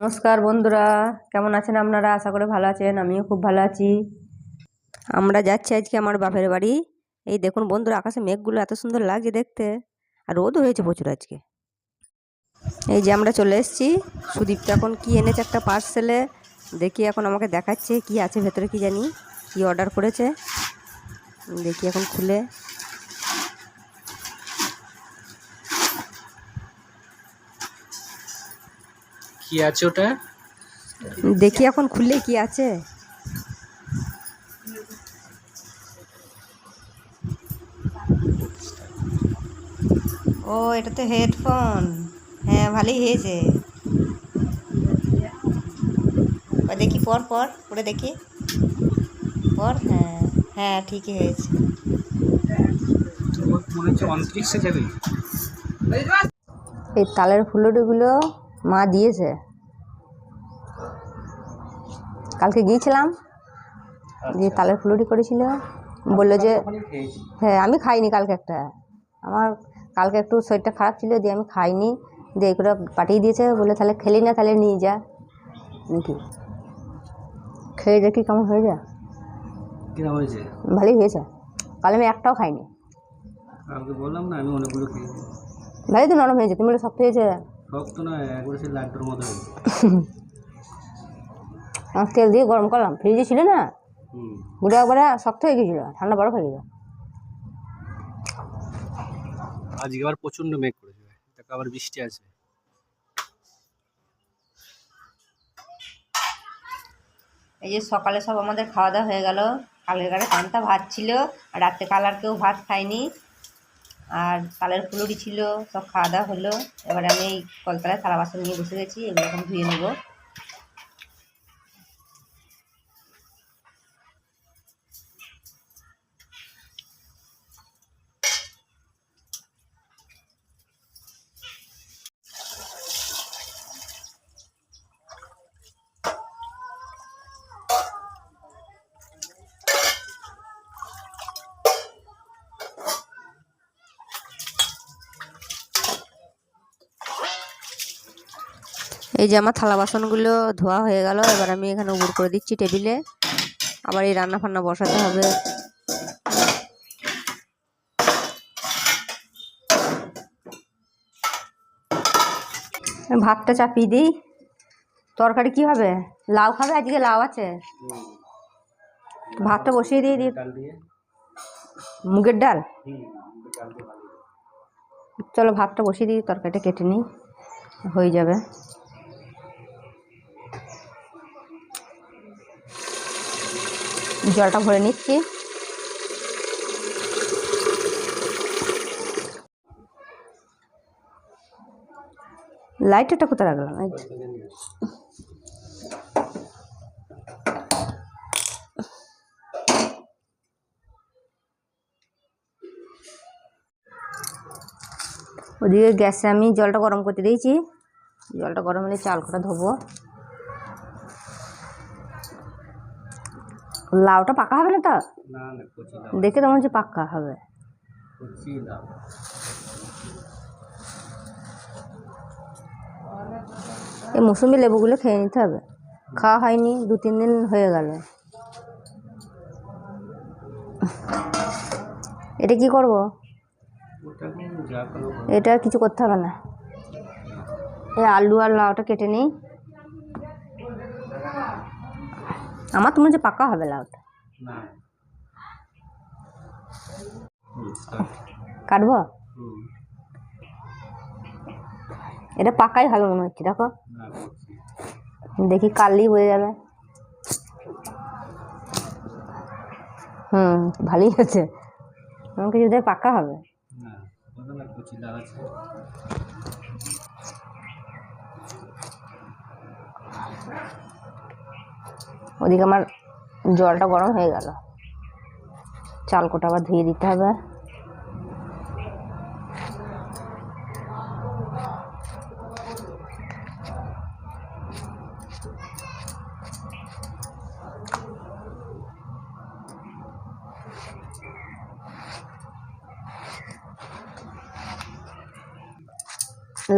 নমস্কার বন্ধুরা, কেমন আছেন আপনারা? আশা করে ভালো আছেন, আমিও খুব ভালো আছি। আমরা যাচ্ছি আজকে আমার বাপের বাড়ি। এই দেখুন বন্ধুরা, আকাশে মেঘগুলো এত সুন্দর লাগছে দেখতে, আর রোদও হয়েছে প্রচুর আজকে। এই যে আমরা চলে এসেছি সুদীপ তো এখন কি এনেছে একটা পার্সেলে দেখি এখন আমাকে দেখাচ্ছে, কি আছে ভেতরে কি জানি, কি অর্ডার করেছে। দেখি এখন খুলে। কি আছে ওটা? দেখি এখন খুললে কি আছে। ও এটা তো হেডফোন হ্যাঁ ভালোই হয়েছে। দেখি পর পর পরে দেখি। পর হ্যাঁ হ্যাঁ ঠিকই হয়েছে। এই তালের ফুলুরিগুলো মা দিয়েছে। কালকে গিয়েছিলাম যে তালের ফুলুরি করেছিল। বলল যে হ্যাঁ আমি খাইনি কালকে একটা। আমার কালকে একটু শরীরটা খারাপ ছিল দিয়ে আমি খাইনি। দিয়ে এগুলো পাঠিয়ে দিয়েছে বলে তাহলে খেলি না তাহলে নিয়ে যা। নাকি? খেয়ে দেখি কেমন হয়ে হয়েছে? ভালোই হয়েছে। কাল আমি একটাও খাইনি। কালকে বললাম না আমি অনেকগুলো ভালোই তো নরম হয়েছে তুমি সব হয়েছে। শক্ত না একবারে সেই লাড্ডুর মতো হয়েছে। আমার তেল দিয়ে গরম করলাম। ফ্রিজে ছিল না? হুম। গুঁড়ো একবারে শক্ত হয়ে গেছিল ঠান্ডা বরফ হয়ে গেল। আজকে আবার প্রচণ্ড মেঘ করেছে আবার বৃষ্টি আছে। এই যে সকালে সব আমাদের খাওয়া দাওয়া হয়ে গেল। কালকে গাড়ে পান্তা ভাত ছিল আর রাত্রে কালার কেউ ভাত খায়নি। আর তালের ফুলুরি ছিল, সব খাওয়া দাওয়া হলো। এবার আমি এই কলতলায় থালা বাসন নিয়ে বসে গেছি, এগুলো এখন ধুয়ে নেব। এই যে আমার থালা বাসনগুলো ধোয়া হয়ে গেল, এবার আমি এখানে উবুর করে দিচ্ছি টেবিলে। আবার এই রান্না ফান্না বসাতে হবে। ভাতটা চাপিয়ে দিই। তরকারি কি হবে? লাউ খাবে? আজকে লাউ আছে? ভাতটা বসিয়ে দিয়ে দিই। মুগের ডাল? চলো ভাতটা বসিয়ে দিই তরকারিটা কেটে নিই। হয়ে যাবে। জলটা ভরে নিচ্ছি। লাইটারটা কোথায় রাখলাম? ওদিকে গ্যাসে আমি জলটা গরম করতে দিয়েছি। জলটা গরম হলে চাল কটা ধোবো। লাউটা পাকা হবে না তো? দেখে তো মনে হচ্ছে পাক্কা হবে। এই মৌসুমি লেবুগুলো খেয়ে নিতে হবে। খাওয়া হয়নি দু তিন দিন হয়ে গেল। এটা কি করব। এটা কিছু করতে হবে না। এই আলু আর লাউটা কেটে নিই। আমার তো মনে হচ্ছে পাকা হবে লাউটা। কাটবো? এটা পাকাই হবে মনে হচ্ছে দেখো। দেখি কালই হয়ে যাবে। হুম ভালোই হয়েছে। আমাকে যদি পাকা হবে। না বলো না কচি লাউ আছে ওদিকে আমার জলটা গরম হয়ে গেল। চাল কোটা আবার ধুয়ে দিতে হবে।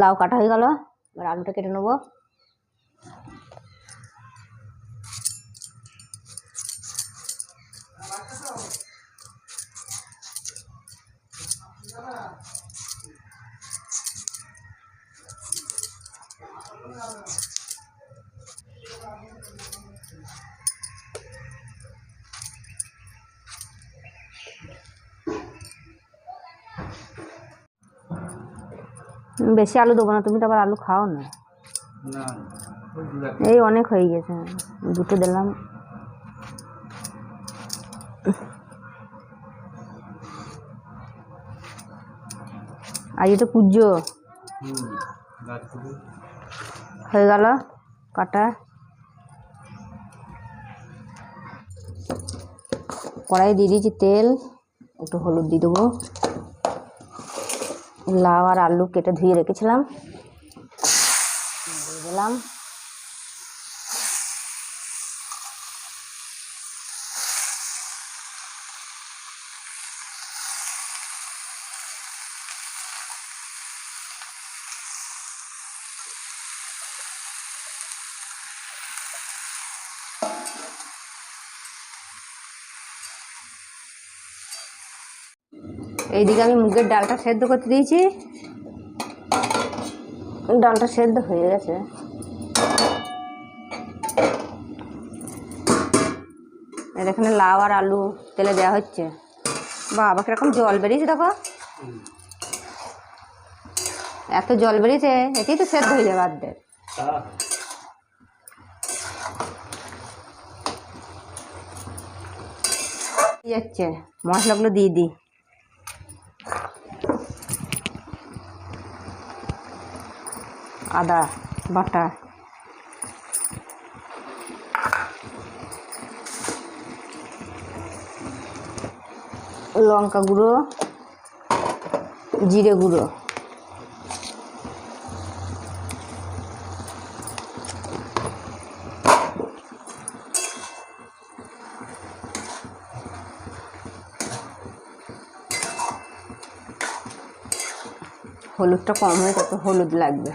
লাউ কাটা হয়ে গেল, এবার আলুটা কেটে নেব। বেশি আলু দেবো না তুমি তো আবার আলু খাও না। এই অনেক হয়ে গেছে দুটো দিলাম। আজ তো পুজো হয়ে গেল কাটা। কড়াই দিয়ে দিয়েছি তেল একটু হলুদ দিয়ে দেবো। লাউ আর আলু কেটে ধুয়ে রেখেছিলাম। দিয়ে দিলাম। এইদিকে আমি মুগের ডালটা সেদ্ধ করতে দিয়েছি। ডালটা সেদ্ধ হয়ে গেছে। এখানে লাউ আর আলু তেলে দেওয়া হচ্ছে। বাবা, কীরকম জল বেরিয়েছে দেখো। এত জল বেরিয়েছে এটাই তো সেদ্ধ হয়ে যাবে অর্ধেক হ্যাঁ যাচ্ছে মশলাগুলো দিয়ে দিই। আদা বাটা। লঙ্কা গুঁড়ো জিরে গুঁড়ো। হলুদটা কম হয়ে তত হলুদ লাগবে।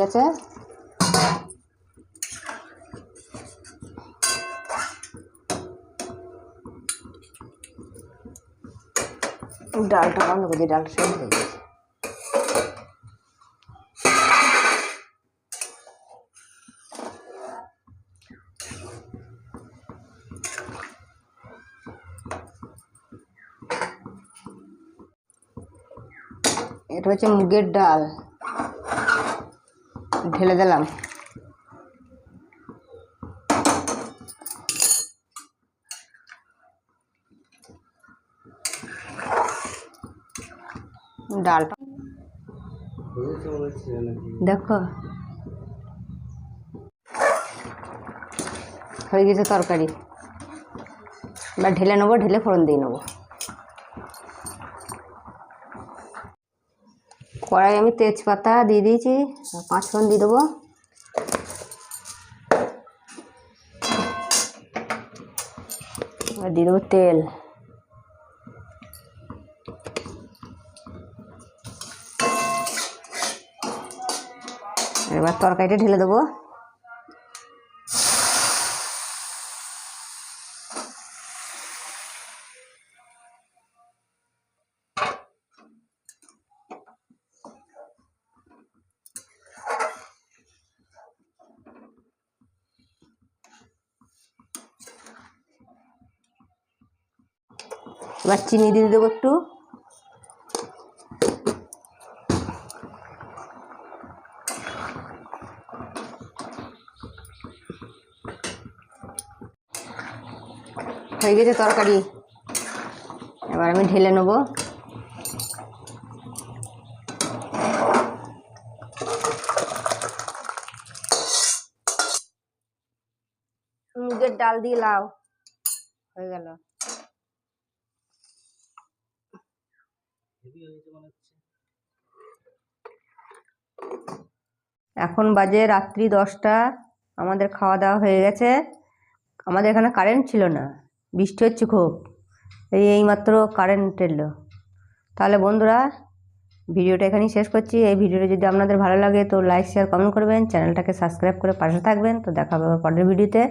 গেছে। ডালটা বন্ধ করে ডালটা সেদ্ধ হয়ে গেছে। এটা হচ্ছে মুগের ডাল। ঢেলে দিলাম। ডালটা দেখো। হয়ে গেছে তরকারি। এবার ঢেলে নেব ঢেলে ফোড়ন দিয়ে নেব। কড়াই আমি তেজপাতা দিয়ে দিয়েছি আর পাঁচ ফোন দিয়ে দেবো। দিয়ে দেবো তেল। এবার তরকারিটা ঢেলে দেবো। এবার চিনি দিয়ে দেবো একটু। হয়ে গেছে তরকারি। এবার আমি ঢেলে নেব। মুগের ডাল দিয়ে লাও হয়ে গেল। এখন বাজে রাত্রি দশটা, আমাদের খাওয়া দাওয়া হয়ে গেছে। আমাদের এখানে কারেন্ট ছিল না, বৃষ্টি হচ্ছে খুব, এই এইমাত্র কারেন্ট এলো। তাহলে বন্ধুরা, ভিডিওটা এখানেই শেষ করছি। এই ভিডিওটা যদি আপনাদের ভালো লাগে তো লাইক শেয়ার কমেন্ট করবেন। চ্যানেলটাকে সাবস্ক্রাইব করে পাশে থাকবেন। তো দেখা হবে পরের ভিডিওতে।